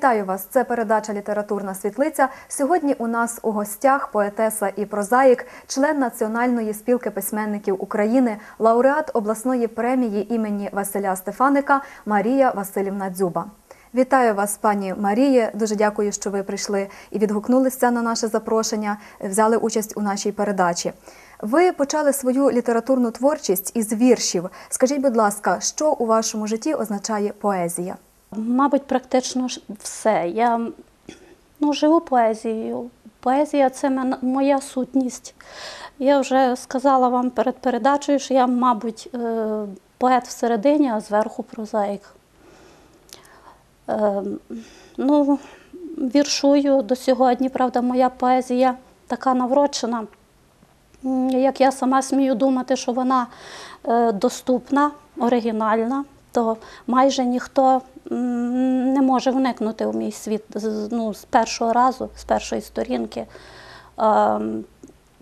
Вітаю вас! Це передача Літературна світлиця. Сьогодні у нас у гостях поетеса і прозаїк, член Національної спілки письменників України, лауреат обласної премії імені Василя Стефаника Марія Васильівна Дзюба. Вітаю вас, пані Маріє. Дуже дякую, що ви прийшли і відгукнулися на наше запрошення, взяли участь у нашій передачі. Ви почали свою літературну творчість із віршів. Скажіть, будь ласка, що у вашому житті означає поезія? Мабуть, практично все. Я ну, живу поезією. Поезія це моя сутність. Я вже сказала вам перед передачею, що я, мабуть, е, поет всередині, а зверху прозаїк. Е, Ну, віршую до сьогодні, правда, моя поезія така наврочена. Як я сама смію думати, що вона е, доступна, оригінальна, то майже ніхто не може вникнути у мій світ ну, з першого разу, з першої сторінки. Ем,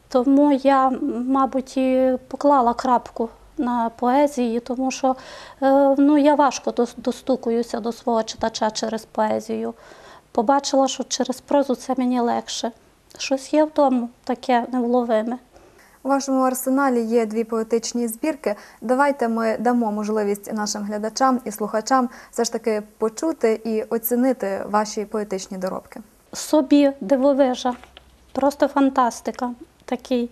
Тому я, мабуть, і поклала крапку на поезії, тому що е, ну, я важко достукуюся до свого читача через поезію. Побачила, що через прозу це мені легше. Щось є в тому таке невловиме. У вашому арсеналі є дві поетичні збірки. Давайте ми дамо можливість нашим глядачам і слухачам все ж таки почути і оцінити ваші поетичні доробки. собі дивовижа, просто фантастика, такий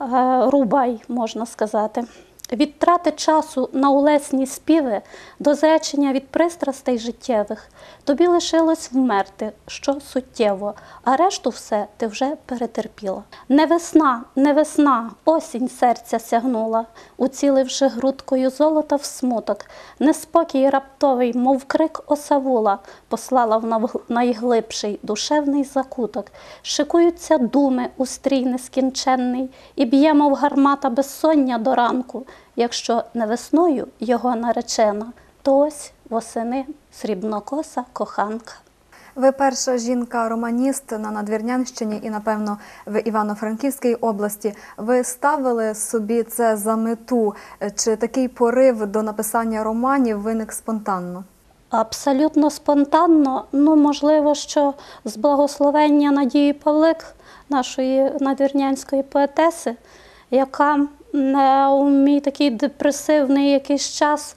е, рубай, можна сказати. Від трати часу на улесні співи до зречення від пристрастей життєвих тобі лишилось вмерти, що суттєво, а решту все ти вже перетерпіла. Не весна, не весна, осінь серця сягнула, уціливши грудкою золота в смуток, неспокій раптовий, мов крик осавула, послала в найглибший душевний закуток. Шикуються думи у стрій нескінченний, і б'є, мов гармата безсоння до ранку. Якщо не весною його наречена, то ось восени срібнокоса коханка. Ви перша жінка-романіст на Надвірнянщині і, напевно, в Івано-Франківській області. Ви ставили собі це за мету? Чи такий порив до написання романів виник спонтанно? Абсолютно спонтанно, ну можливо, що з благословення Надії Павлик, нашої надвірнянської поетеси, яка у мій такий депресивний якийсь час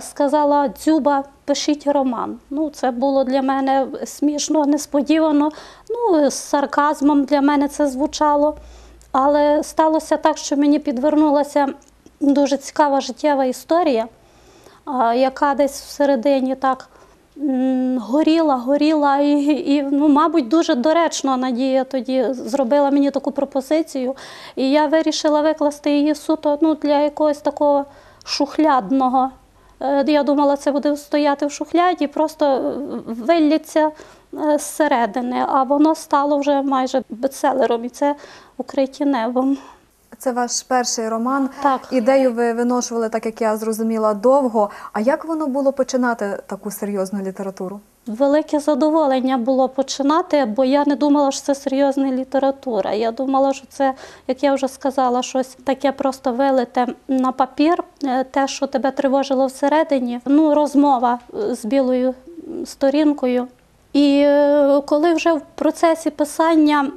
сказала Дзюба, пишіть роман. Ну, це було для мене смішно, несподівано. Ну, з сарказмом для мене це звучало. Але сталося так, що мені підвернулася дуже цікава життєва історія яка десь всередині так горіла, горіла, і, і ну, мабуть, дуже доречно Надія тоді зробила мені таку пропозицію. І я вирішила викласти її суто ну, для якогось такого шухлядного. Е, Я думала, це буде стояти в шухляді, просто е, вилляться е, зсередини, а воно стало вже майже бестселером, і це укриті небом. Це ваш перший роман. Так. Ідею ви виношували, так як я зрозуміла, довго. А як воно було починати таку серйозну літературу? Велике задоволення було починати, бо я не думала, що це серйозна література. Я думала, що це, як я вже сказала, щось таке просто вилите на папір, е, те, що тебе тривожило всередині. Ну, розмова е, з білою сторінкою. І е, коли вже в процесі писання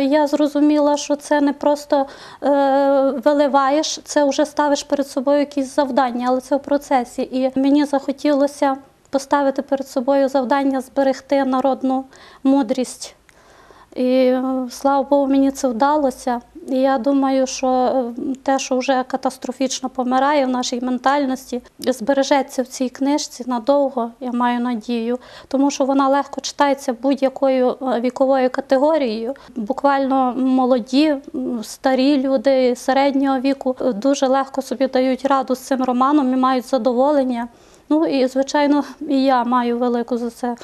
я зрозуміла, що це не просто е, виливаєш, це вже ставиш перед собою якісь завдання, але це в процесі. І мені захотілося поставити перед собою завдання зберегти народну мудрість. І е, слава Богу, мені це вдалося. Я думаю, що те, що вже катастрофічно помирає в нашій ментальності, збережеться в цій книжці надовго, я маю надію, тому що вона легко читається будь-якою е, віковою категорією. Буквально молоді, старі люди середнього віку е, дуже легко собі дають раду з цим романом і мають задоволення. Ну і, звичайно, і я маю велику за це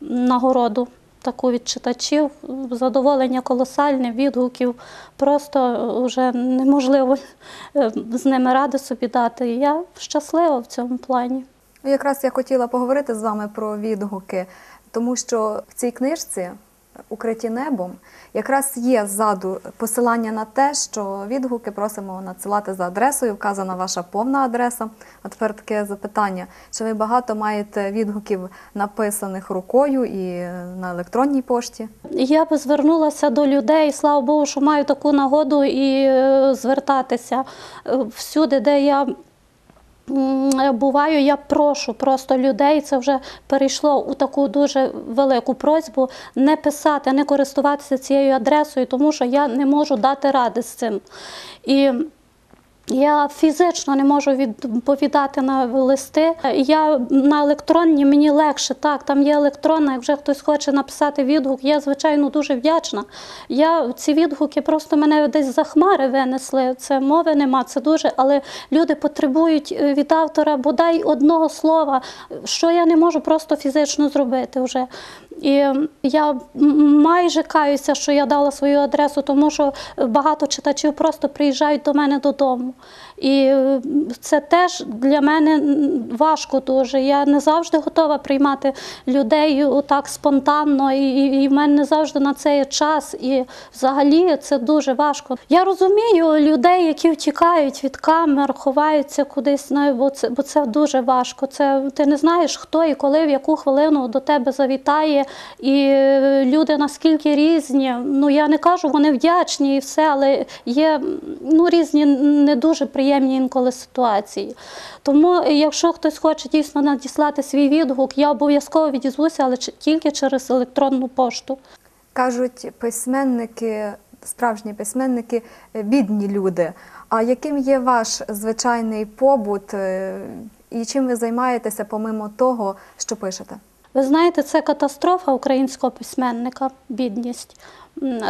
нагороду таку від читачів. Задоволення колосальне, відгуків. Просто вже неможливо е, з ними ради собі дати. Я щаслива в цьому плані. Ну, Якраз я хотіла поговорити з вами про відгуки, тому що в цій книжці укриті небом, якраз є ззаду посилання на те, що відгуки просимо надсилати за адресою, вказана ваша повна адреса. А тепер таке запитання: чи ви багато маєте відгуків написаних рукою і на електронній пошті? Я би звернулася до людей, слава Богу, що маю таку нагоду і е, звертатися Е, всюди, де я. Буваю, я прошу просто людей. Це вже перейшло у таку дуже велику просьбу не писати, не користуватися цією адресою, тому що я не можу дати ради з цим. І я фізично не можу відповідати на листи. Я на електронні мені легше. Так, там є електронна. Як вже хтось хоче написати відгук, я звичайно дуже вдячна. Я ці відгуки просто мене десь за хмари винесли. Це мови нема, це дуже. Але люди потребують е, від автора бодай одного слова, що я не можу просто фізично зробити вже. І я майже каюся, що я дала свою адресу, тому що багато читачів просто приїжджають до мене додому. І е, це теж для мене важко дуже. Я не завжди готова приймати людей отак спонтанно, і, і, в мене не завжди на це є час. І взагалі це дуже важко. Я розумію людей, які втікають від камер, ховаються кудись, знаю, бо це, бо це дуже важко. Це ти не знаєш, хто і коли, в яку хвилину до тебе завітає. І е, люди наскільки різні. Ну я не кажу, вони вдячні і все, але є ну, різні не дуже приємні інколи ситуації. Тому, е, якщо хтось хоче дійсно надіслати свій відгук, я обов'язково відізвуся, але тільки через електронну пошту. Кажуть, письменники, справжні письменники, е, бідні люди. А яким є ваш звичайний побут е, і чим ви займаєтеся помимо того, що пишете? Ви знаєте, це катастрофа українського письменника, бідність.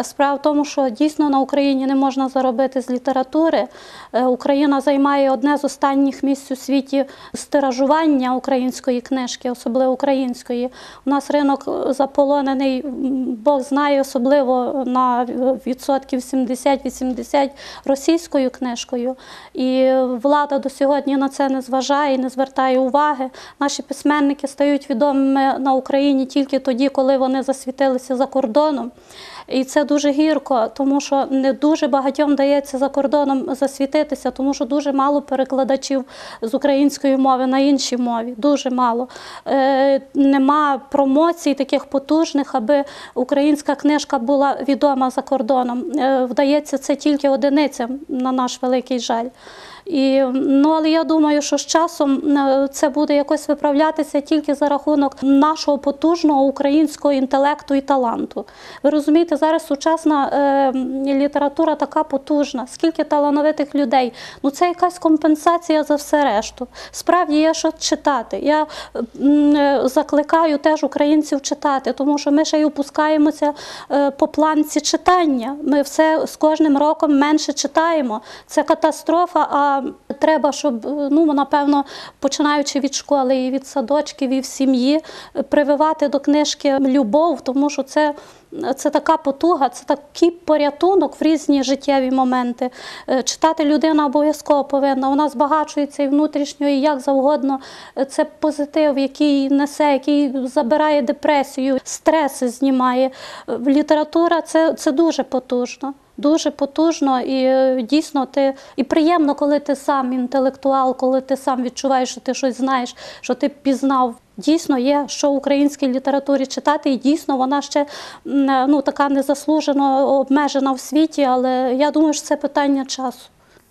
Справа в тому, що дійсно на Україні не можна заробити з літератури. Е, Україна займає одне з останніх місць у світі з тиражування української книжки, особливо української. У нас ринок е, заполонений, Бог знає, особливо на відсотків 70-80 російською книжкою. І влада до сьогодні на це не зважає, не звертає уваги. Наші письменники стають відомими на Україні тільки тоді, коли вони засвітилися за кордоном. І це дуже гірко, тому що не дуже багатьом дається за кордоном засвітитися, тому що дуже мало перекладачів з української мови на інші мові. Дуже мало. Е, нема промоцій таких потужних, аби українська книжка була відома за кордоном. Е, вдається це тільки одиницям, на наш великий жаль. І, ну, але я думаю, що з часом е, це буде якось виправлятися тільки за рахунок нашого потужного українського інтелекту і таланту. Ви розумієте, зараз сучасна е, література така потужна, скільки талановитих людей. Ну це якась компенсація за все решту. Справді є що читати. Я е, закликаю теж українців читати, тому що ми ще й опускаємося е, по планці читання. Ми все з кожним роком менше читаємо. Це катастрофа. А треба, щоб ну напевно, починаючи від школи і від садочків, і в сім'ї, прививати до книжки любов, тому що це. Це така потуга, це такий порятунок в різні життєві моменти. Е, Читати людина обов'язково повинна. Вона збагачується і внутрішньо, і як завгодно. Е, Це позитив, який несе, який забирає депресію, стреси знімає. Е, Література це, це дуже потужно. Дуже потужно і е, дійсно ти і приємно, коли ти сам інтелектуал, коли ти сам відчуваєш, що ти щось знаєш, що ти пізнав. Дійсно є, що в українській літературі читати, і дійсно вона ще е, ну така незаслужено обмежена в світі, але я думаю, що це питання часу.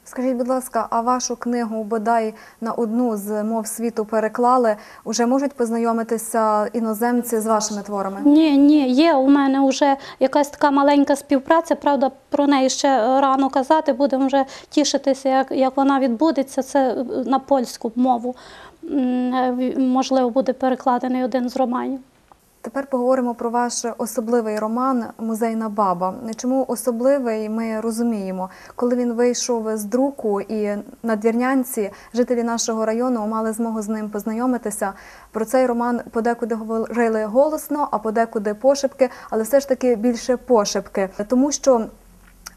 Скажіть, будь ласка, а вашу книгу бодай на одну з мов світу переклали? Уже можуть познайомитися іноземці з вашими творами? Ні, ні, є у мене вже якась така маленька співпраця. Правда, про неї ще рано казати. Будемо вже тішитися, як, як вона відбудеться. Це е, на польську мову. Е, Можливо, буде перекладений один з романів. Тепер поговоримо про ваш особливий роман Музейна баба. Чому особливий? Ми розуміємо, коли він вийшов з друку, і надвірнянці, жителі нашого району, мали змогу з ним познайомитися. Про цей роман подекуди говорили голосно, а подекуди пошепки, але все ж таки більше пошепки, тому що.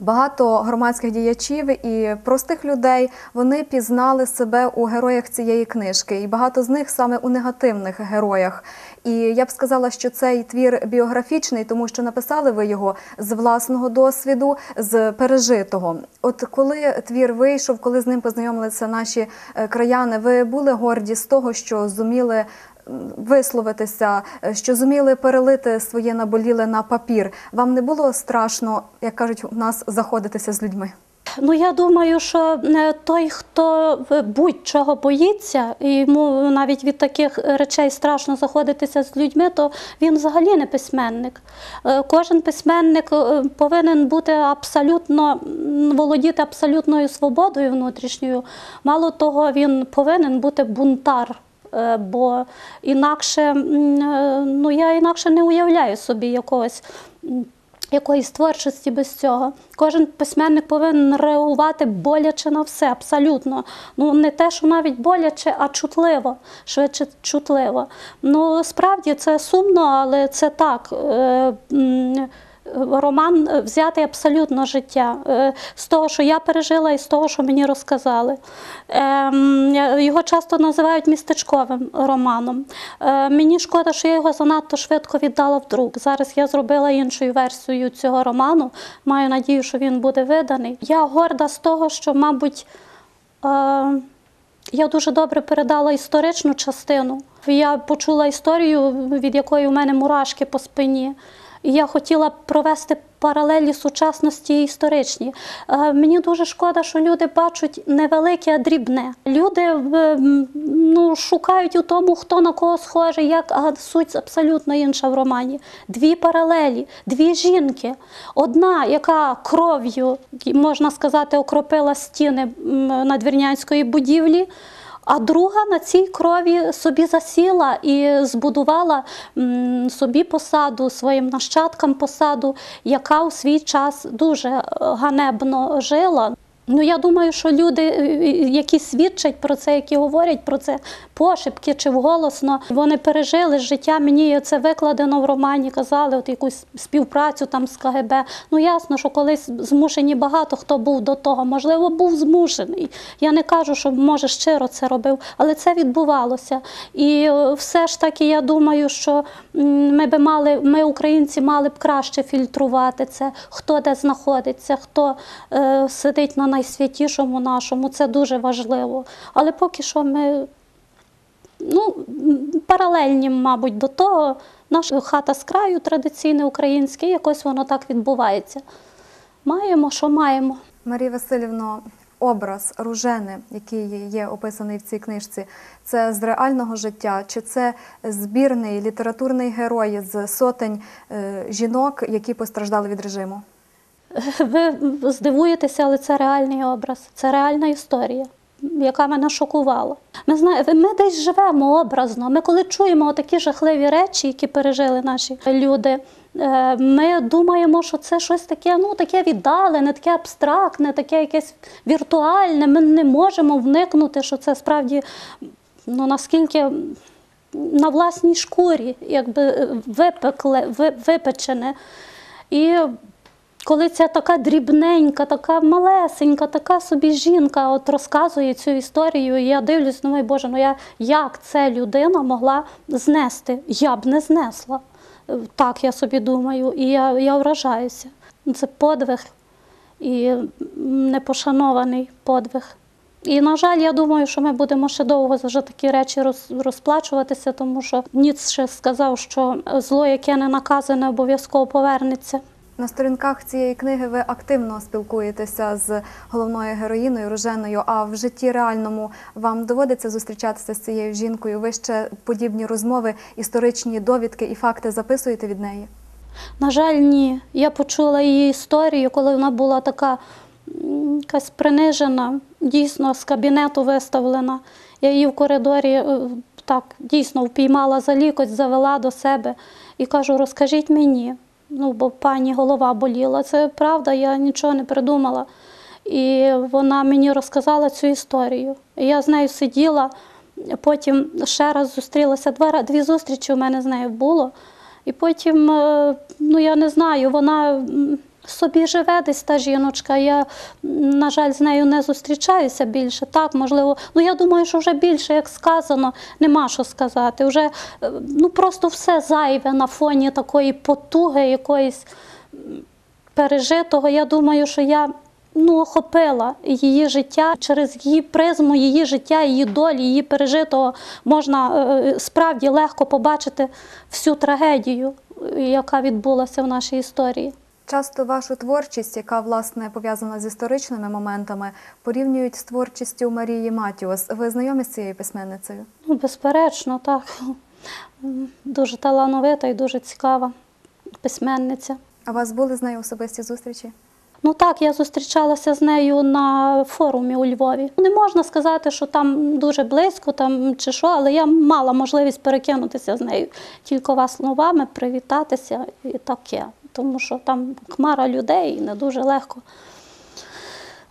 Багато громадських діячів і простих людей вони пізнали себе у героях цієї книжки, і багато з них саме у негативних героях. І я б сказала, що цей твір біографічний, тому що написали ви його з власного досвіду, з пережитого. От коли твір вийшов, коли з ним познайомилися наші е, краяни, ви були горді з того, що зуміли висловитися, е, що зуміли перелити своє наболіле на папір. Вам не було страшно, як кажуть, у нас заходитися з людьми? Ну, я думаю, що е, той, хто е, будь-чого боїться, і йому навіть від таких речей страшно заходитися з людьми, то він взагалі не письменник. Е, Кожен письменник повинен бути абсолютно володіти абсолютною свободою внутрішньою. Мало того, він повинен бути бунтар. Бо інакше ну я інакше не уявляю собі якогось якоїсь творчості без цього. Кожен письменник повинен реагувати боляче на все, абсолютно. Ну не те, що навіть боляче, а чутливо, швидше чутливо. Ну справді це сумно, але це так. Е, Роман е, взятий абсолютно життя е, з того, що я пережила, і з того, що мені розказали. Ем, Його часто називають містечковим романом. Е, Мені шкода, що я його занадто швидко віддала в друк. Зараз я зробила іншу версію цього роману. Маю надію, що він буде виданий. Я горда з того, що, мабуть, я дуже добре передала історичну частину. Я почула історію, від якої у мене мурашки по спині. І я хотіла провести паралелі сучасності і історичні. Е, Мені дуже шкода, що люди бачать не велике, а дрібне. Люди ну, шукають у тому, хто на кого схожий, як, а суть абсолютно інша в романі. Дві паралелі, дві жінки. Одна, яка кров'ю, можна сказати, окропила стіни надвірнянської будівлі. А друга на цій крові собі засіла і збудувала собі посаду, своїм нащадкам посаду, яка у свій час дуже е, ганебно жила. Ну, я думаю, що люди, е, які свідчать про це, які говорять про це пошепки чи вголосно, вони пережили життя. Мені це викладено в романі, казали, от якусь співпрацю там з КГБ. Ну ясно, що колись змушені багато хто був до того. Можливо, був змушений. Я не кажу, що може щиро це робив, але це відбувалося. І е, все ж таки, я думаю, що ми би мали, ми, українці, мали б краще фільтрувати це, хто де знаходиться, хто е, сидить на найсвятішому нашому. Це дуже важливо. Але поки що ми ну, паралельні, мабуть, до того. Наша хата з краю традиційне українське, якось воно так відбувається. Маємо, що маємо. Марія Васильівно, образ Ружени, який є описаний в цій книжці, це з реального життя, чи це збірний літературний герой з сотень е, жінок, які постраждали від режиму? Ви здивуєтеся, але це реальний образ, це реальна історія, яка мене шокувала. Ми знаємо, ми десь живемо образно. Ми коли чуємо такі жахливі речі, які пережили наші люди. е, Ми думаємо, що це щось таке, ну таке віддалене, таке абстрактне, таке якесь віртуальне. Ми не можемо вникнути, що це справді ну наскільки на власній шкурі, якби е, випекле, випечене. І коли ця така дрібненька, така малесенька, така собі жінка от розказує цю історію, і я дивлюсь, ну мой Боже, ну я, як це людина могла знести? Я б не знесла. Е, Так я собі думаю, і я, я вражаюся. Це подвиг і непошанований подвиг. І, на жаль, я думаю, що ми будемо ще довго за такі речі роз- розплачуватися, тому що Ніцше сказав, що зло, яке не наказане, обов'язково повернеться. На сторінках цієї книги ви активно спілкуєтеся з головною героїною Руженою. А в житті реальному вам доводиться зустрічатися з цією жінкою? Ви ще подібні розмови, історичні довідки і факти записуєте від неї? На жаль, ні. Я почула її історію, коли вона була така якась принижена, дійсно з кабінету виставлена. Я її в коридорі е, так дійсно впіймала за лікоть, завела до себе і кажу: розкажіть мені. Ну, бо пані голова боліла. Це правда, я нічого не придумала. І вона мені розказала цю історію. І я з нею сиділа, потім ще раз зустрілася. Два, дві зустрічі у мене з нею було. І потім, е, ну я не знаю, вона собі живе десь та жіночка. Я, на жаль, з нею не зустрічаюся більше. Так, можливо, ну я думаю, що вже більше, як сказано, нема що сказати. Вже е, ну просто все зайве на фоні такої потуги, якоїсь пережитого. Я думаю, що я. Ну, охопила її життя через її призму, її життя, її долі, її пережитого можна е, справді легко побачити всю трагедію, е, яка відбулася в нашій історії. Часто вашу творчість, яка власне пов'язана з історичними моментами, порівнюють з творчістю Марії Матіос. Ви знайомі з цією письменницею? Ну, безперечно, так. Дуже талановита і дуже цікава письменниця. А у вас були з нею особисті зустрічі? Ну так, я зустрічалася з нею на форумі у Львові. Не можна сказати, що там дуже близько там чи що, але я мала можливість перекинутися з нею кількома словами, привітатися і таке. Тому що там хмара людей і не дуже легко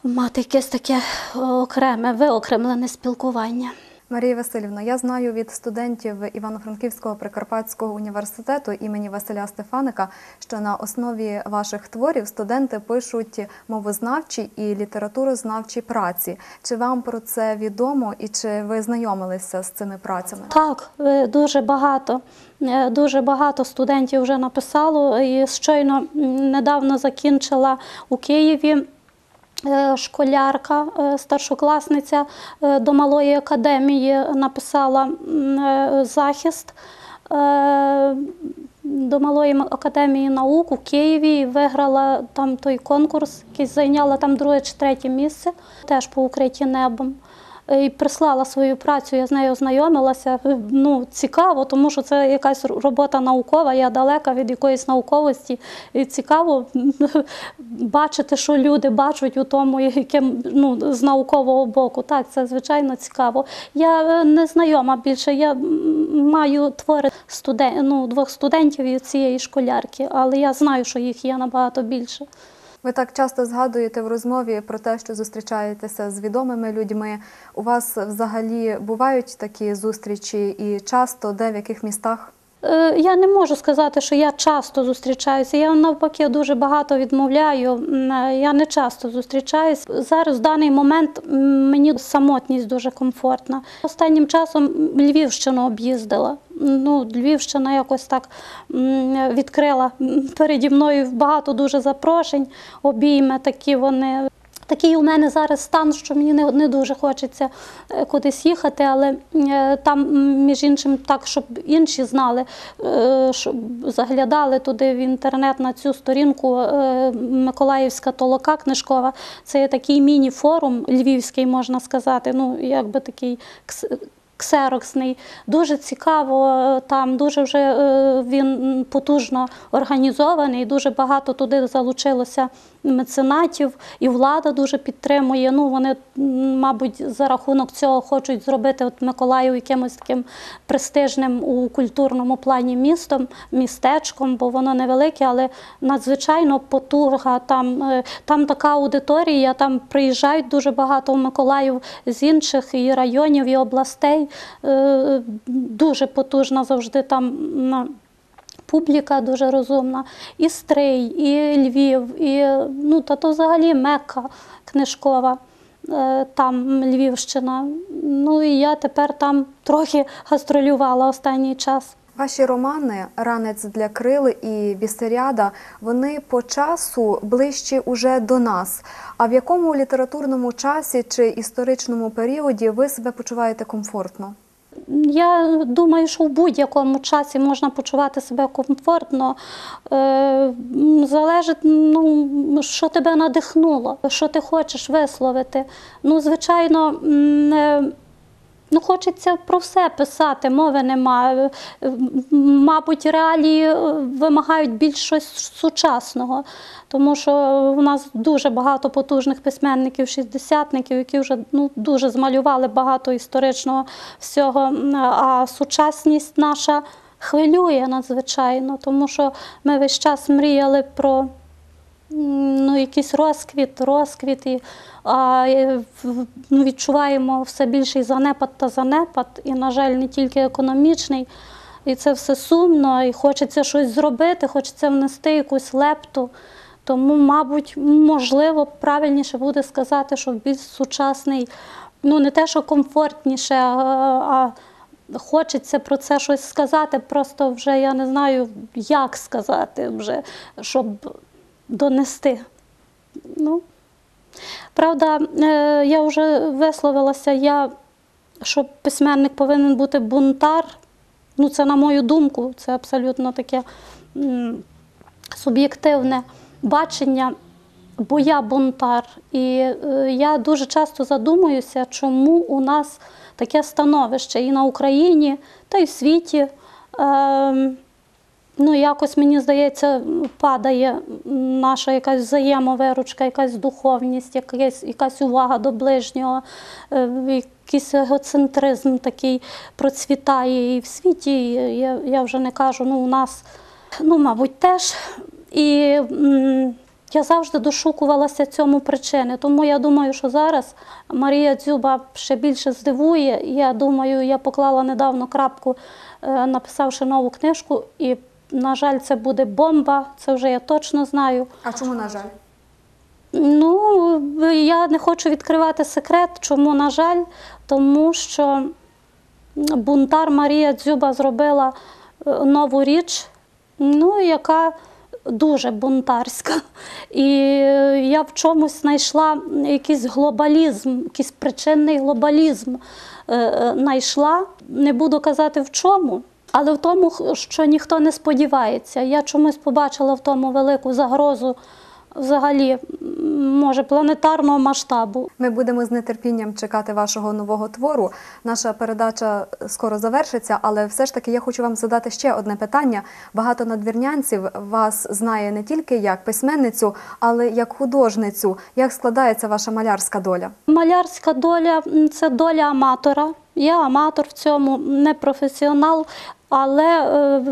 мати якесь таке окреме, виокремлене спілкування. Марія Васильівна, я знаю від студентів Івано-Франківського Прикарпатського університету імені Василя Стефаника, що на основі ваших творів студенти пишуть мовознавчі і літературознавчі праці. Чи вам про це відомо і чи ви знайомилися з цими працями? Так, е, дуже багато. Е, Дуже багато студентів вже написало. І щойно недавно закінчила у Києві школярка, е, старшокласниця е, до малої академії написала е, захист. е, До малої академії наук у Києві виграла там той конкурс, який зайняла там друге чи третє місце, теж по укритті небом. Е, І прислала свою працю, я з нею ознайомилася. Е, Ну, цікаво, тому що це якась робота наукова, я далека від якоїсь науковості. І цікаво бачити, що люди бачать у тому, яким ну, з наукового боку. Так, це звичайно цікаво. Я е, не знайома більше. Я маю твори студен... ну, двох студентів і цієї школярки, але я знаю, що їх є набагато більше. Ви так часто згадуєте в розмові про те, що зустрічаєтеся з відомими людьми. У вас взагалі бувають такі зустрічі і часто де в яких містах? Е, Я не можу сказати, що я часто зустрічаюся. Я навпаки дуже багато відмовляю. Е, Я не часто зустрічаюсь. Зараз в даний момент мені самотність дуже комфортна. Останнім часом Львівщину об'їздила. Ну, Львівщина якось так відкрила переді мною багато дуже запрошень, обійми такі вони. Такий у мене зараз стан, що мені не, не дуже хочеться е, кудись їхати, але е, там, між іншим, так, щоб інші знали, е, щоб заглядали туди в інтернет на цю сторінку Миколаївська толока книжкова. Це є такий міні-форум львівський, можна сказати, ну, якби такий ксероксний. Дуже цікаво там, дуже вже він потужно організований, дуже багато туди залучилося меценатів, і влада дуже підтримує. Ну, вони, мабуть, за рахунок цього хочуть зробити от Миколаїв якимось таким престижним у культурному плані містом, містечком, бо воно невелике, але надзвичайно потуга. Там, е, там така аудиторія, там приїжджають дуже багато в Миколаїв з інших і районів, і областей. Е, Дуже потужна завжди там. Публіка дуже розумна, і Стрий, і Львів, і ну, та то взагалі Мекка книжкова, е, там Львівщина. Ну і я тепер там трохи гастролювала останній час. Ваші романи Ранець для крил і Бісеріада вони по часу ближчі уже до нас. А в якому літературному часі чи історичному періоді ви себе почуваєте комфортно? Я думаю, що в будь-якому часі можна почувати себе комфортно. Е, залежить, ну, що тебе надихнуло, що ти хочеш висловити. Ну, звичайно, Ну, хочеться про все писати, мови немає. Мабуть, реалії е, вимагають більш щось сучасного, тому що у нас дуже багато потужних письменників, шістдесятників, які вже ну, дуже змалювали багато історичного всього. А сучасність наша хвилює надзвичайно, тому що ми весь час мріяли про ну, якийсь розквіт, розквіт, і, а, ну, відчуваємо все більший занепад та занепад, і, на жаль, не тільки економічний. І це все сумно, і хочеться щось зробити, хочеться внести якусь лепту. Тому, мабуть, можливо, правильніше буде сказати, що більш сучасний, ну не те, що комфортніше, а хочеться про це щось сказати. Просто вже я не знаю, як сказати, вже, щоб донести. Ну, правда, е, я вже висловилася, я, що письменник повинен бути бунтар. Ну, це на мою думку, це абсолютно таке суб'єктивне бачення, бо я бунтар. І е, я дуже часто задумуюся, чому у нас таке становище і на Україні, та й в світі. Е, Ну, якось мені здається, падає наша якась взаємовиручка, якась духовність, якась, якась увага до ближнього, е, якийсь егоцентризм такий процвітає і в світі. і Я, я вже не кажу, ну у нас, ну, мабуть, теж. І я завжди дошукувалася цьому причини. Тому я думаю, що зараз Марія Дзюба ще більше здивує. Я думаю, я поклала недавно крапку, е, написавши нову книжку, і, на жаль, це буде бомба, це вже я точно знаю. А чому на жаль? Ну, я не хочу відкривати секрет. Чому, на жаль, тому що бунтар Марія Дзюба зробила е, нову річ, ну, яка дуже бунтарська. І я в чомусь знайшла якийсь глобалізм, якийсь причинний глобалізм е, е, знайшла. Не буду казати в чому. Але в тому, що ніхто не сподівається. Я чомусь побачила в тому велику загрозу взагалі, може, планетарного масштабу. Ми будемо з нетерпінням чекати вашого нового твору. Наша передача скоро завершиться, але все ж таки я хочу вам задати ще одне питання. Багато надвірнянців вас знає не тільки як письменницю, але як художницю. Як складається ваша малярська доля? Малярська доля це доля аматора. Я аматор в цьому, не професіонал, але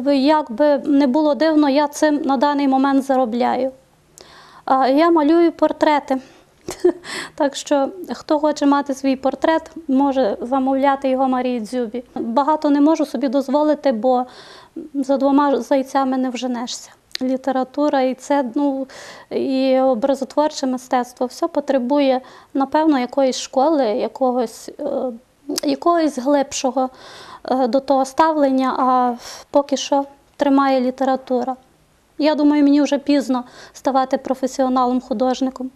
е, як би не було дивно, я цим на даний момент заробляю. А Я малюю портрети. Так що, хто хоче мати свій портрет, може замовляти його Марії Дзюбі. Багато не можу собі дозволити, бо за двома зайцями не вженешся. Література і це ну і образотворче мистецтво все потребує, напевно, якоїсь школи, якогось, е, якогось глибшого е, до того ставлення, а поки що тримає література. Я думаю, мені вже пізно ставати професіоналом-художником.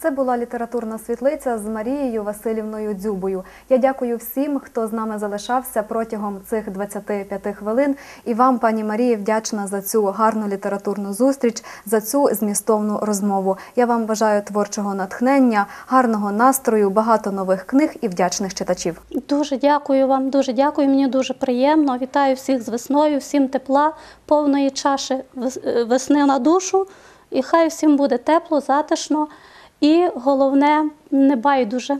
Це була літературна світлиця з Марією Васильівною Дзюбою. Я дякую всім, хто з нами залишався протягом цих 25 хвилин. І вам, пані Марії, вдячна за цю гарну літературну зустріч, за цю змістовну розмову. Я вам бажаю творчого натхнення, гарного настрою, багато нових книг і вдячних читачів. Дуже дякую вам, дуже дякую. Мені дуже приємно. Вітаю всіх з весною, всім тепла, повної чаші е, весни на душу. І хай всім буде тепло, затишно і головне, не байдуже.